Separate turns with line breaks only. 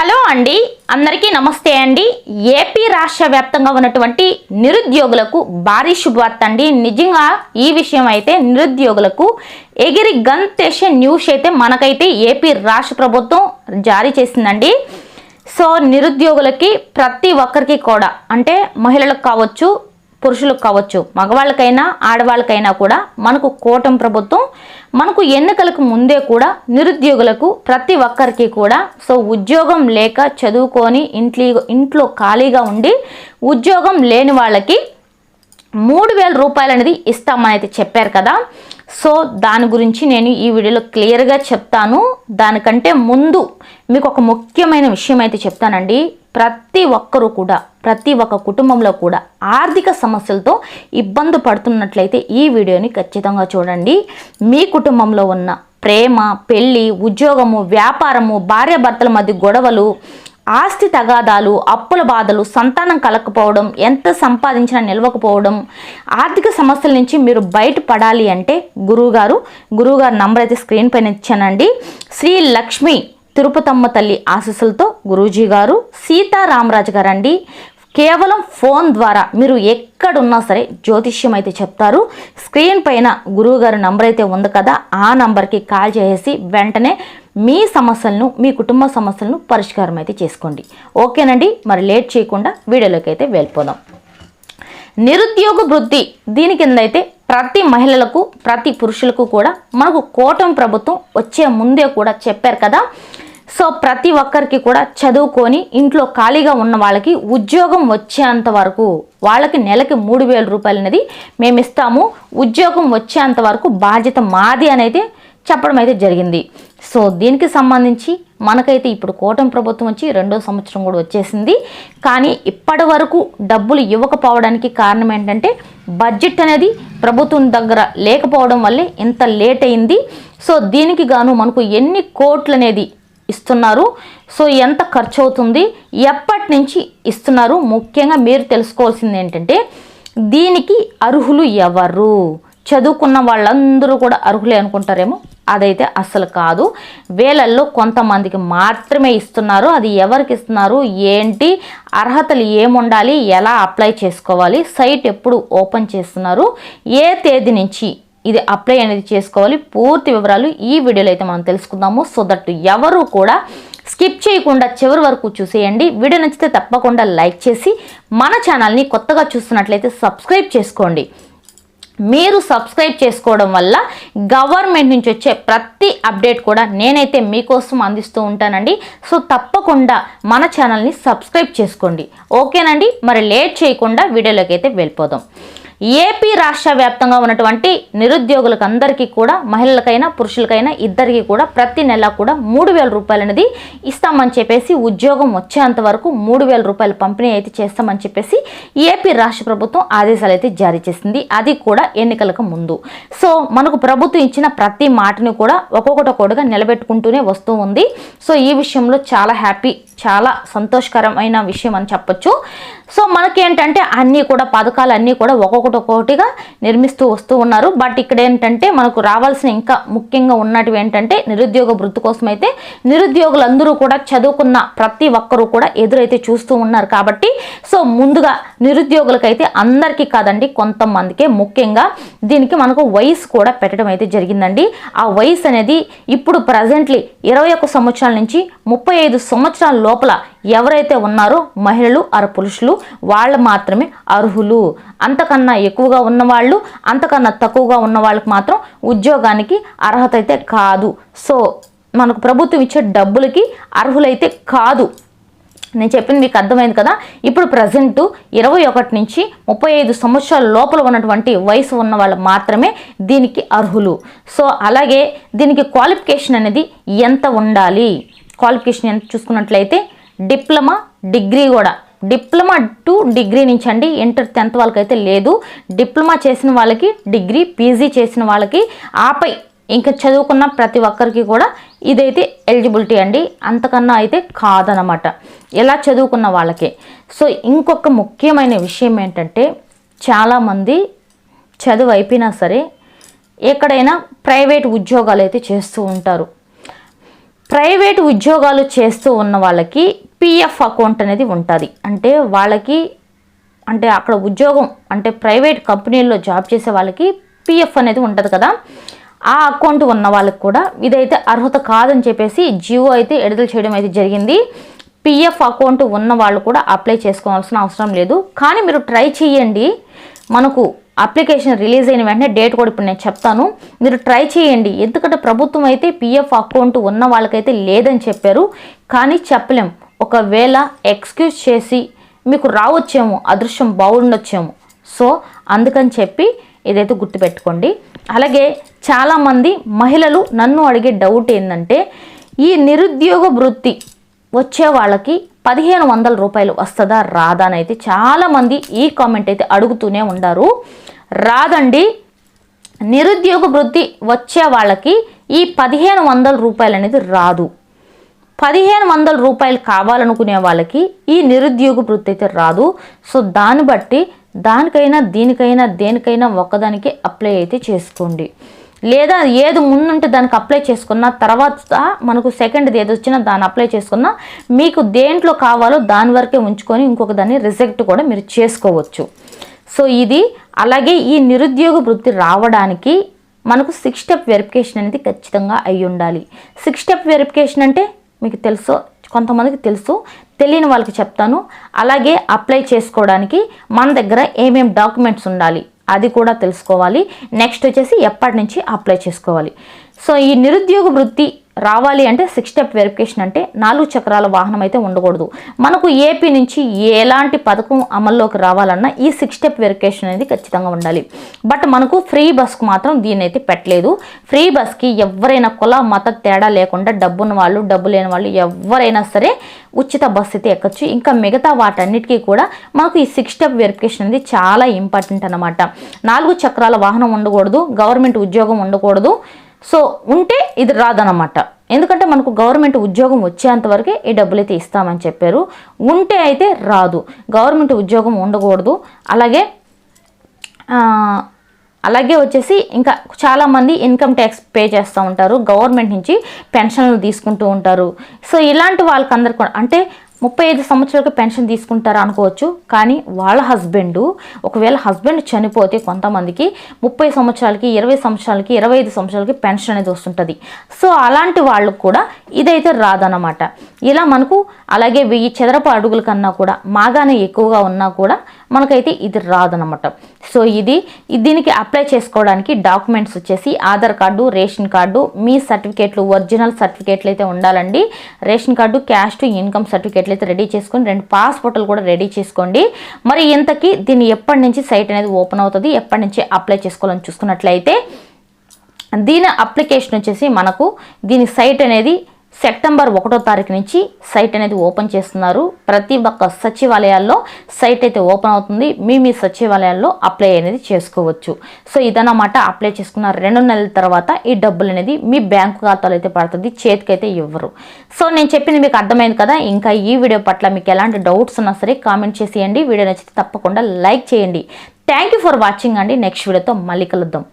Hello అండి. అందరికీ నమస్తే అండి. ఏపీ రాష్ట్ర వ్యాప్తంగా ఉన్నటువంటి నిరుద్యోగులకు భారీ శుభవార్త అండి. నిజంగా ఈ విషయం అయితే నిరుద్యోగులకు ఎగిరి గంతేసే న్యూస్ అయితే మనకైతే ఏపీ రాష్ట్ర ప్రభుత్వం జారీ చేసిందండి. సో నిరుద్యోగులకి ప్రతి ఒక్కరికి కూడా అంటే మహిళలకు కావచ్చు పురుషులకు కావచ్చు మగవాళ్ళకైనా ఆడవాళ్ళకైనా కూడా మనకు కూటమి ప్రభుత్వం మనకు ఎన్నికలకు ముందే కూడా నిరుద్యోగులకు ప్రతి ఒక్కరికి కూడా సో ఉద్యోగం లేక చదువుకొని ఇంట్లో ఇంట్లో ఖాళీగా ఉండి ఉద్యోగం లేని వాళ్ళకి మూడు వేల రూపాయలు అనేది ఇస్తామని అయితే చెప్పారు కదా. సో దాని గురించి నేను ఈ వీడియోలో క్లియర్గా చెప్తాను. దానికంటే ముందు మీకు ఒక ముఖ్యమైన విషయం అయితే చెప్తానండి. ప్రతి ఒక్కరూ కూడా ప్రతి ఒక్క కుటుంబంలో కూడా ఆర్థిక సమస్యలతో ఇబ్బంది పడుతున్నట్లయితే ఈ వీడియోని ఖచ్చితంగా చూడండి. మీ కుటుంబంలో ఉన్న ప్రేమ పెళ్ళి ఉద్యోగము వ్యాపారము భార్యాభర్తల మధ్య గొడవలు ఆస్తి తగాదాలు అప్పుల బాధలు సంతానం కలకపోవడం ఎంత సంపాదించినా నిలవకపోవడం ఆర్థిక సమస్యల నుంచి మీరు బయటపడాలి అంటే గురువుగారు గురువుగారు నంబర్ అయితే స్క్రీన్ పైన ఇచ్చానండి. శ్రీ లక్ష్మి తిరుపతమ్మ తల్లి ఆశీస్సులతో గురూజీ గారు సీతారామరాజు గారు అండి కేవలం ఫోన్ ద్వారా మీరు ఎక్కడున్నా సరే జ్యోతిష్యం అయితే చెప్తారు. స్క్రీన్ పైన గురువుగారు నంబర్ అయితే ఉంది కదా ఆ నంబర్కి కాల్ చేసి వెంటనే మీ సమస్యలను మీ కుటుంబ సమస్యలను పరిష్కారం అయితే చేసుకోండి. ఓకేనండి మరి లేట్ చేయకుండా వీడియోలోకి అయితే వెళ్ళిపోదాం. నిరుద్యోగ వృద్ధి దీని కింద అయితే ప్రతి మహిళలకు ప్రతి పురుషులకు కూడా మనకు కూటమి ప్రభుత్వం వచ్చే ముందే కూడా చెప్పారు కదా సో ప్రతి ఒక్కరికి కూడా చదువుకొని ఇంట్లో ఖాళీగా ఉన్న వాళ్ళకి ఉద్యోగం వచ్చేంత వరకు వాళ్ళకి నెలకి మూడు వేల రూపాయలు అనేది మేము ఇస్తాము ఉద్యోగం వచ్చేంత వరకు బాధ్యత మాది అనేది చెప్పడం అయితే జరిగింది. సో దీనికి సంబంధించి మనకైతే ఇప్పుడు కూటమి ప్రభుత్వం వచ్చి రెండో సంవత్సరం కూడా వచ్చేసింది. కానీ ఇప్పటి వరకు డబ్బులు ఇవ్వకపోవడానికి కారణం ఏంటంటే బడ్జెట్ అనేది ప్రభుత్వం దగ్గర లేకపోవడం వల్లే ఇంత లేట్ అయింది. సో దీనికి గాను మనకు ఎన్ని కోట్లు అనేది ఇస్తున్నారు. సో ఎంత ఖర్చు అవుతుంది ఎప్పటి నుంచి ఇస్తున్నారు? ముఖ్యంగా మీరు తెలుసుకోవాల్సింది ఏంటంటే దీనికి అర్హులు ఎవరు? చదువుకున్న వాళ్ళందరూ కూడా అర్హులే అనుకుంటారేమో? అదైతే అస్సలు కాదు. వేలల్లో కొంతమందికి మాత్రమే ఇస్తున్నారు. అది ఎవరికి ఇస్తున్నారు? ఏంటి? అర్హతలు ఏముండాలి? ఎలా అప్లై చేసుకోవాలి? సైట్ ఎప్పుడు ఓపెన్ చేస్తున్నారు? ఏ తేదీ నుంచి ఇది అప్లై అనేది చేసుకోవాలి. పూర్తి వివరాలు ఈ వీడియోలో అయితే మనం తెలుసుకుందాము. సో దట్ ఎవరు కూడా స్కిప్ చేయకుండా చివరి వరకు చూసేయండి. వీడియో నచ్చితే తప్పకుండా లైక్ చేసి మన ఛానల్ని కొత్తగా చూస్తున్నట్లయితే సబ్స్క్రైబ్ చేసుకోండి. మీరు సబ్స్క్రైబ్ చేసుకోవడం వల్ల గవర్నమెంట్ నుంచి వచ్చే ప్రతి అప్డేట్ కూడా నేనైతే మీకోసం అందిస్తూ ఉంటానండి. సో తప్పకుండా మన ఛానల్ని సబ్స్క్రైబ్ చేసుకోండి. ఓకేనండి? మరి లేట్ చేయకుండా వీడియోలోకి అయితే వెళ్ళిపోదాం. ఏపీ రాష్ట్ర వ్యాప్తంగా ఉన్నటువంటి నిరుద్యోగులకు అందరికీ కూడా మహిళలకైనా పురుషులకైనా ఇద్దరికీ కూడా ప్రతి నెల కూడా మూడు వేల రూపాయలు అనేది ఇస్తామని చెప్పేసి ఉద్యోగం వచ్చేంత వరకు మూడు వేల రూపాయలు పంపిణీ అయితే చేస్తామని చెప్పేసి ఏపీ రాష్ట్ర ప్రభుత్వం ఆదేశాలు అయితే జారీ చేసింది. అది కూడా ఎన్నికలకు ముందు. సో మనకు ప్రభుత్వం ఇచ్చిన ప్రతి మాటని కూడా ఒక్కొక్కటి ఒక్కొక్కటిగా నిలబెట్టుకుంటూనే వస్తూ ఉంది. సో ఈ విషయంలో చాలా హ్యాపీ చాలా సంతోషకరమైన విషయం అని చెప్పొచ్చు. సో మనకేంటంటే అన్నీ కూడా పథకాలు అన్నీ కూడా ఒక్కొక్కటి ఒక్కొక్కటిగా నిర్మిస్తూ వస్తూ ఉన్నారు. బట్ ఇక్కడ ఏంటంటే మనకు రావాల్సిన ఇంకా ముఖ్యంగా ఉన్నటివి ఏంటంటే నిరుద్యోగ వృత్తి కోసం అయితే నిరుద్యోగులందరూ కూడా చదువుకున్న ప్రతి ఒక్కరూ కూడా ఎదురైతే చూస్తూ ఉన్నారు కాబట్టి సో ముందుగా నిరుద్యోగులకైతే అందరికీ కాదండి కొంతమందికే ముఖ్యంగా దీనికి మనకు వయసు కూడా పెట్టడం అయితే జరిగిందండి. ఆ వయసు అనేది ఇప్పుడు ప్రజెంట్లీ ఇరవై ఒక్క సంవత్సరాల నుంచి ముప్పై ఐదు సంవత్సరాల లోపల ఎవరైతే ఉన్నారో మహిళలు అర పురుషులు వాళ్ళు మాత్రమే అర్హులు. అంతకన్నా ఎక్కువగా ఉన్నవాళ్ళు అంతకన్నా తక్కువగా ఉన్న వాళ్ళకి మాత్రం ఉద్యోగానికి అర్హత అయితే కాదు. సో మనకు ప్రభుత్వం ఇచ్చే డబ్బులకి అర్హులైతే కాదు. నేను చెప్పింది మీకు అర్థమైంది కదా? ఇప్పుడు ప్రజెంట్ ఇరవై ఒకటి నుంచి ముప్పై ఐదు సంవత్సరాల లోపల ఉన్నటువంటి వయసు ఉన్న వాళ్ళు మాత్రమే దీనికి అర్హులు. సో అలాగే దీనికి క్వాలిఫికేషన్ అనేది ఎంత ఉండాలి? క్వాలిఫికేషన్ ఎంత చూసుకున్నట్లయితే డిప్లొమా డిగ్రీ కూడా. డిప్లొమా టు డిగ్రీ నుంచి అండి ఇంటర్ టెన్త్ వాళ్ళకైతే లేదు. డిప్లొమా చేసిన వాళ్ళకి డిగ్రీ పీజీ చేసిన వాళ్ళకి ఆపై ఇంకా చదువుకున్న ప్రతి ఒక్కరికి కూడా ఇదైతే ఎలిజిబిలిటీ అండి. అంతకన్నా అయితే కాదనమాట. ఎలా చదువుకున్న వాళ్ళకే. సో ఇంకొక ముఖ్యమైన విషయం ఏంటంటే చాలామంది చదువు అయిపోయినా సరే ఎక్కడైనా ప్రైవేట్ ఉద్యోగాలు అయితే చేస్తూ ఉంటారు. ప్రైవేట్ ఉద్యోగాలు చేస్తూ ఉన్న వాళ్ళకి పిఎఫ్ అకౌంట్ అనేది ఉంటుంది. అంటే వాళ్ళకి అంటే అక్కడ ఉద్యోగం అంటే ప్రైవేట్ కంపెనీల్లో జాబ్ చేసే వాళ్ళకి పిఎఫ్ అనేది ఉంటుంది కదా. ఆ అకౌంట్ ఉన్న వాళ్ళకి కూడా ఇదైతే అర్హత కాదని చెప్పేసి జియో అయితే విడుదల చేయడం అయితే జరిగింది. పిఎఫ్ అకౌంట్ ఉన్న వాళ్ళు కూడా అప్లై చేసుకోవాల్సిన అవసరం లేదు. కానీ మీరు ట్రై చేయండి. మనకు అప్లికేషన్ రిలీజ్ అయిన వెంటనే డేట్ కూడా ఇప్పుడు నేను చెప్తాను. మీరు ట్రై చేయండి. ఎందుకంటే ప్రభుత్వం అయితే పిఎఫ్ అకౌంట్ ఉన్న వాళ్ళకైతే లేదని చెప్పారు. కానీ చెప్పలేం. ఒకవేళ ఎక్స్క్యూజ్ చేసి మీకు రావచ్చేమో అదృశ్యం బాగుండొచ్చేమో. సో అందుకని చెప్పి ఇదైతే గుర్తుపెట్టుకోండి. అలాగే చాలామంది మహిళలు నన్ను అడిగే డౌట్ ఏంటంటే ఈ నిరుద్యోగ వృత్తి వచ్చే వాళ్ళకి పదిహేను వందల రూపాయలు వస్తుందా రాదా అని అయితే చాలామంది ఈ కామెంట్ అయితే అడుగుతూనే ఉండారు. రాదండి నిరుద్యోగ వృత్తి వచ్చే వాళ్ళకి ఈ పదిహేను వందల రూపాయలు అనేది రాదు. పదిహేను వందల రూపాయలు కావాలనుకునే వాళ్ళకి ఈ నిరుద్యోగ వృత్తి అయితే రాదు. సో దాన్ని బట్టి దానికైనా దీనికైనా దేనికైనా ఒక్కదానికి అప్లై అయితే చేసుకోండి. లేదా ఏది ముందుంటే దానికి అప్లై చేసుకున్న తర్వాత మనకు సెకండ్ది ఏది వచ్చినా దాన్ని అప్లై చేసుకున్నా మీకు దేంట్లో కావాలో దాని వరకే ఉంచుకొని ఇంకొక దాన్ని రిజెక్ట్ కూడా మీరు చేసుకోవచ్చు. సో ఇది అలాగే ఈ నిరుద్యోగ వృత్తి రావడానికి మనకు సిక్స్ స్టెప్ వెరిఫికేషన్ అనేది ఖచ్చితంగా అయి ఉండాలి సిక్స్ స్టెప్ వెరిఫికేషన్ అంటే మీకు తెలుసు కొంతమందికి తెలుసు తెలియని వాళ్ళకి చెప్తాను. అలాగే అప్లై చేసుకోవడానికి మన దగ్గర ఏమేమి డాక్యుమెంట్స్ ఉండాలి అది కూడా తెలుసుకోవాలి. నెక్స్ట్ వచ్చేసి ఎప్పటి నుంచి అప్లై చేసుకోవాలి. సో ఈ నిరుద్యోగ వృత్తి రావాలి అంటే సిక్స్ స్టెప్ వెరిఫికేషన్ అంటే నాలుగు చక్రాల వాహనం అయితే ఉండకూడదు. మనకు ఏపీ నుంచి ఎలాంటి పథకం అమల్లోకి రావాలన్నా ఈ సిక్స్ స్టెప్ వెరిఫికేషన్ అనేది ఖచ్చితంగా ఉండాలి. బట్ మనకు ఫ్రీ బస్కు మాత్రం దీన్ని అయితే పెట్టలేదు. ఫ్రీ బస్కి ఎవరైనా కుల మత తేడా లేకుండా డబ్బున్న వాళ్ళు డబ్బు లేని వాళ్ళు ఎవరైనా సరే ఉచిత బస్సు అయితే ఎక్కచ్చు. ఇంకా మిగతా వాటన్నిటికీ కూడా మనకు ఈ సిక్స్ స్టెప్ వెరిఫికేషన్ అనేది చాలా ఇంపార్టెంట్ అనమాట నాలుగు చక్రాల వాహనం ఉండకూడదు. గవర్నమెంట్ ఉద్యోగం ఉండకూడదు. సో ఉంటే ఇది రాదనమాట ఎందుకంటే మనకు గవర్నమెంట్ ఉద్యోగం వచ్చేంత వరకే ఈ డబ్బులు అయితే ఇస్తామని చెప్పారు. ఉంటే అయితే రాదు. గవర్నమెంట్ ఉద్యోగం ఉండకూడదు. అలాగే అలాగే వచ్చేసి ఇంకా చాలామంది ఇన్కమ్ ట్యాక్స్ పే చేస్తూ ఉంటారు. గవర్నమెంట్ నుంచి పెన్షన్లు తీసుకుంటూ ఉంటారు. సో ఇలాంటి వాళ్ళకందరు కూడా అంటే ముప్పై ఐదు సంవత్సరాలకు పెన్షన్ తీసుకుంటారా అనుకోవచ్చు కానీ వాళ్ళ హస్బెండ్ ఒకవేళ హస్బెండ్ చనిపోతే కొంతమందికి ముప్పై సంవత్సరాలకి ఇరవై సంవత్సరాలకి ఇరవై ఐదు సంవత్సరాలకి పెన్షన్ అనేది వస్తుంటుంది. సో అలాంటి వాళ్ళకు కూడా ఇదైతే రాదన్నమాట. ఇలా మనకు అలాగే వెయ్యి చదరపు అడుగుల కన్నా కూడా మాగానే ఎక్కువగా ఉన్నా కూడా మనకైతే ఇది రాదనమాట సో ఇది దీనికి అప్లై చేసుకోవడానికి డాక్యుమెంట్స్ వచ్చేసి ఆధార్ కార్డు రేషన్ కార్డు మీ సర్టిఫికేట్లు ఒరిజినల్ సర్టిఫికేట్లు అయితే ఉండాలండి. Ration card caste to income సర్టిఫికేట్లు అయితే రెడీ చేసుకొని రెండు పాస్పోర్ట్లు కూడా రెడీ చేసుకోండి. మరి ఇంతకీ దీన్ని ఎప్పటి నుంచి సైట్ అనేది ఓపెన్ అవుతుంది ఎప్పటి నుంచి అప్లై చేసుకోవాలని చూసుకున్నట్లయితే దీని అప్లికేషన్ వచ్చేసి మనకు దీని సైట్ అనేది సెప్టెంబర్ ఒకటో తారీఖు నుంచి సైట్ అనేది ఓపెన్ చేస్తున్నారు. ప్రతి ఒక్క సచివాలయాల్లో సైట్ అయితే ఓపెన్ అవుతుంది. మీ మీ సచివాలయాల్లో అప్లై అనేది చేసుకోవచ్చు. సో ఇదన్నమాట అప్లై చేసుకున్న రెండు నెలల తర్వాత ఈ డబ్బులు అనేది మీ బ్యాంకు ఖాతాలో అయితే పడుతుంది. చేతికైతే ఇవ్వరు. సో నేను చెప్పింది మీకు అర్థమైంది కదా? ఇంకా ఈ వీడియో పట్ల మీకు ఎలాంటి డౌట్స్ ఉన్నా సరే కామెంట్ చేసేయండి. వీడియో నచ్చితే తప్పకుండా లైక్ చేయండి. థ్యాంక్ యూ ఫర్ వాచింగ్ అండి. నెక్స్ట్ వీడియోతో మళ్ళీ కలుద్దాం.